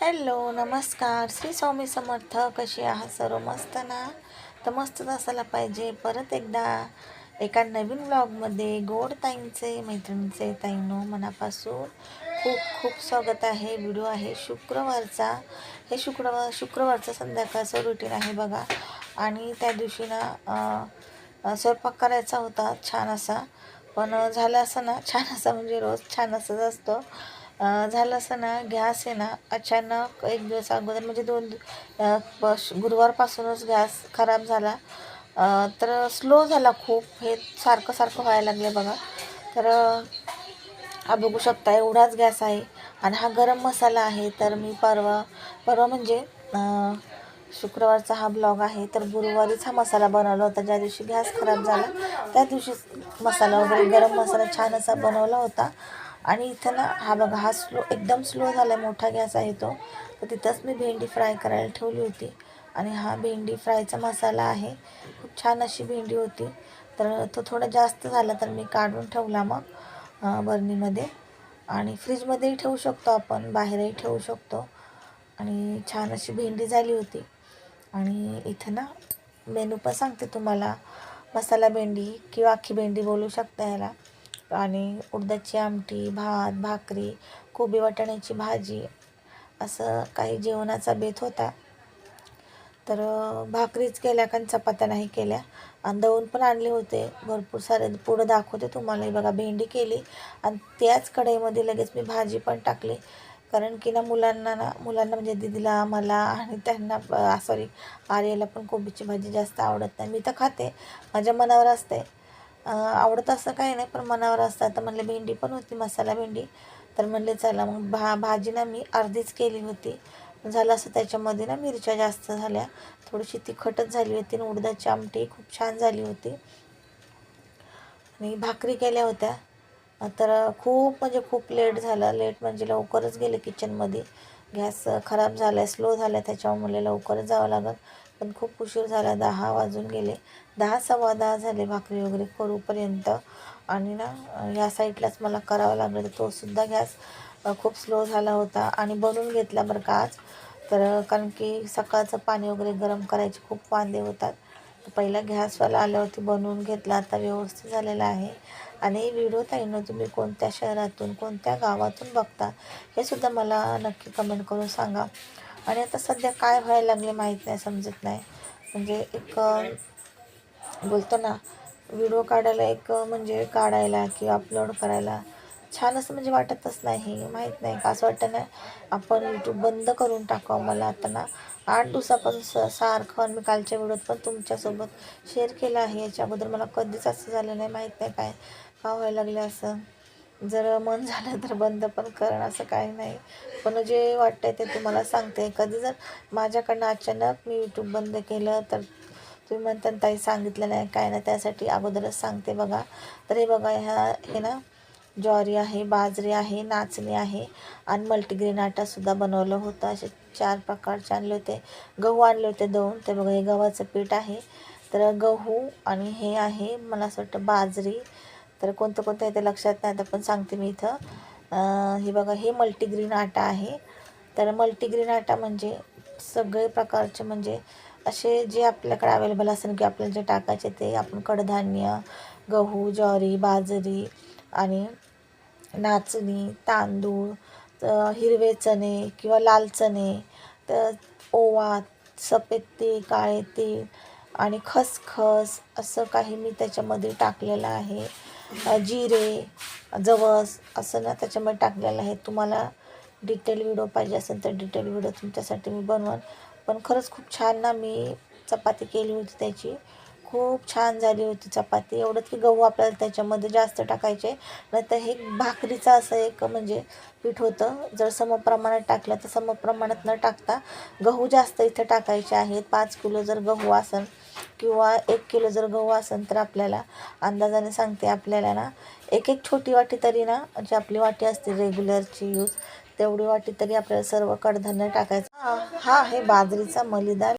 Hello नमस्कार. श्री स्वामी समर्थ कशी आहात सर्व? मस्त ना? तर मस्तच असायला पाहिजे. परत एकदा एका नवीन ब्लॉगमध्ये गोड ताईंचे मैत्रिणीचे ताईंनो मनापासून खूप खूप स्वागत आहे. व्हिडिओ आहे शुक्रवारचा. हे शुक्रवार शुक्रवारचं संध्याकाळचं रुटीन आहे बघा. आणि त्या दिवशी ना स्वयंपाक करायचा होता छान असा. पण झालं असं ना छान असा म्हणजे रोज छान असंच असतं. झालं असं ना गॅस आहे ना अचानक एक दिवस अगोदर म्हणजे दोन गुरुवारपासूनच गॅस खराब झाला. तर स्लो झाला खूप हे सारखं सारखं व्हायला लागलं बघा. तर हा बघू शकता एवढाच गॅस आहे आणि हा गरम मसाला आहे. तर मी परवा परवा म्हणजे शुक्रवारचा हा ब्लॉग आहे. तर गुरुवारीच हा मसाला बनवला होता. ज्या दिवशी गॅस खराब झाला त्या दिवशीच मसाला वगैरे गरम मसाला छान असा बनवला होता. आणि इथं ना हा बघा हा स्लो एकदम स्लो झाला मोठा गॅस आहे तो. तर तिथंच मी भेंडी फ्राय करायला ठेवली होती. आणि हा भेंडी फ्रायचा मसाला आहे. खूप छान अशी भेंडी होती. तर तो थोडा जास्त झाला तर मी काढून ठेवला मग बरणीमध्ये. आणि फ्रीजमध्येही ठेवू शकतो आपण बाहेरही ठेवू शकतो. आणि छान अशी भेंडी झाली होती. आणि इथं ना मेनू पण सांगते तुम्हाला. मसाला भेंडी किंवा अख्खी भेंडी बोलू शकता ह्याला आणि उडदाची आमटी भात भाकरी कोबी वाटाण्याची भाजी असं काही जेवणाचा बेत होता. तर भाकरीच केल्या कारण चपात्या नाही केल्या. आणि दळून पण आणले होते. भरपूर सारे पुढं दाखवते तुम्हाला. बघा भेंडी केली आणि त्याच कढईमध्ये लगेच मी भाजी पण टाकली. कारण की ना मुलांना ना मुलांना म्हणजे दिदीला मला आणि त्यांना सॉरी आर्याला पण कोबीची भाजी जास्त आवडत नाही. मी तर खाते. माझ्या मनावर असते आवडत असं काही नाही पण मनावर असतं तर म्हणले भेंडी पण होती मसाला भेंडी. तर म्हणले चला मग भा भाजी ना मी अर्धीच केली होती. झालं असं त्याच्यामध्ये ना मिरच्या जास्त झाल्या. थोडीशी तिखटच झाली होती आणि उडदाची आमटी खूप छान झाली होती. आणि भाकरी केल्या होत्या. तर खूप म्हणजे खूप लेट झालं. लेट म्हणजे लवकरच गेले किचनमध्ये गॅस खराब झाला स्लो झाला त्याच्यामुळे लवकरच जावं लागत पण खूप उशीर झाला. दहा वाजून गेले. दहा सव्वा दहा झाले भाकरी वगैरे करूपर्यंत. आणि ना या साईडलाच मला करावं लागलं तर तोसुद्धा गॅस खूप स्लो झाला होता. आणि बनवून घेतला बरं का आज. तर कारण की सकाळचं पाणी वगैरे गरम करायचे खूप वांदे होतात. तर पहिला गॅसवाला आल्यावरती बनवून घेतला. आता व्यवस्थित झालेला आहे. आणि व्हिडिओ ताईनं तुम्ही कोणत्या शहरातून कोणत्या गावातून बघता हे सुद्धा मला नक्की कमेंट करून सांगा. आणि आता सध्या काय व्हायला लागले माहीत नाही समजत नाही. म्हणजे एक बोलतो ना व्हिडिओ काढायला एक म्हणजे काढायला किंवा अपलोड करायला छान असं म्हणजे वाटतच नाही माहीत नाही. का असं वाटतं ना आपण यूट्यूब बंद करून टाकावं मला आता ना. आठ दिवसापासून स सारखं आणि मी कालच्या व्हिडिओत पण तुमच्यासोबत शेअर केलं आहे. याच्या अगोदर मला कधीच असं झालं नाही माहीत नाही काय का व्हायला लागलं असं. जर मन झालं तर बंद पण करणं असं काही नाही. पण जे वाटतंय ते तुम्हाला सांगते. कधी जर माझ्याकडनं अचानक मी यूट्यूब बंद केलं तर तुम्ही म्हणता ताई सांगितलं नाही काय नाही त्यासाठी अगोदरच सांगते बघा. तर हे बघा ह्या हे ना ज्वारी आहे बाजरी आहे नाचणी आहे आणि मल्टीग्रेन आटासुद्धा बनवलं होतं. असे चार प्रकारचे आणले होते. गहू आणले होते दोन. ते बघा हे गव्हाचं पीठ आहे. तर गहू आणि हे आहे मला असं वाटतं बाजरी. तर कोणतं कोणतं आहे ते लक्षात नाही आता पण सांगते मी इथं. हे बघा हे मल्टीग्रीन आटा आहे. तर मल्टीग्रीन आटा म्हणजे सगळे प्रकारचे म्हणजे असे जे आपल्याकडे अवेलेबल असेल की आपल्याला जे टाकायचे ते आपण कडधान्य गहू ज्वारी बाजरी आणि नाचणी तांदूळ हिरवे चणे किंवा लाल चणे तर ओवा सफेद तीळ काळे तीळ आणि खसखस असं काही मी त्याच्यामध्ये टाकलेलं आहे. जिरे जवस असं ना त्याच्यामध्ये टाकलेलं आहे. तुम्हाला डिटेल व्हिडिओ पाहिजे असेल तर डिटेल व्हिडिओ तुमच्यासाठी मी बनवन पण खरंच खूप छान ना मी चपाती केली होती त्याची. खूप छान झाली होती चपाती. एवढंच की गहू आपल्याला त्याच्यामध्ये जास्त टाकायचे. नाहीतर हे भाकरीचं असं एक म्हणजे पीठ होतं. जर समप्रमाणात टाकलं तर समप्रमाणात न टाकता गहू जास्त इथं टाकायचे आहेत. पाच किलो जर गहू असेल किंवा एक किलो जर गहू असेल तर आपल्याला अंदाजाने सांगते आपल्याला ना एक एक छोटी वाटी तरी ना जी आपली वाटी असते रेग्युलरची यूज तेवढी वाटी तरी आपल्याला सर्व कडधान्य टाकायचं. हा हे आहे बाजरीचा मलिदा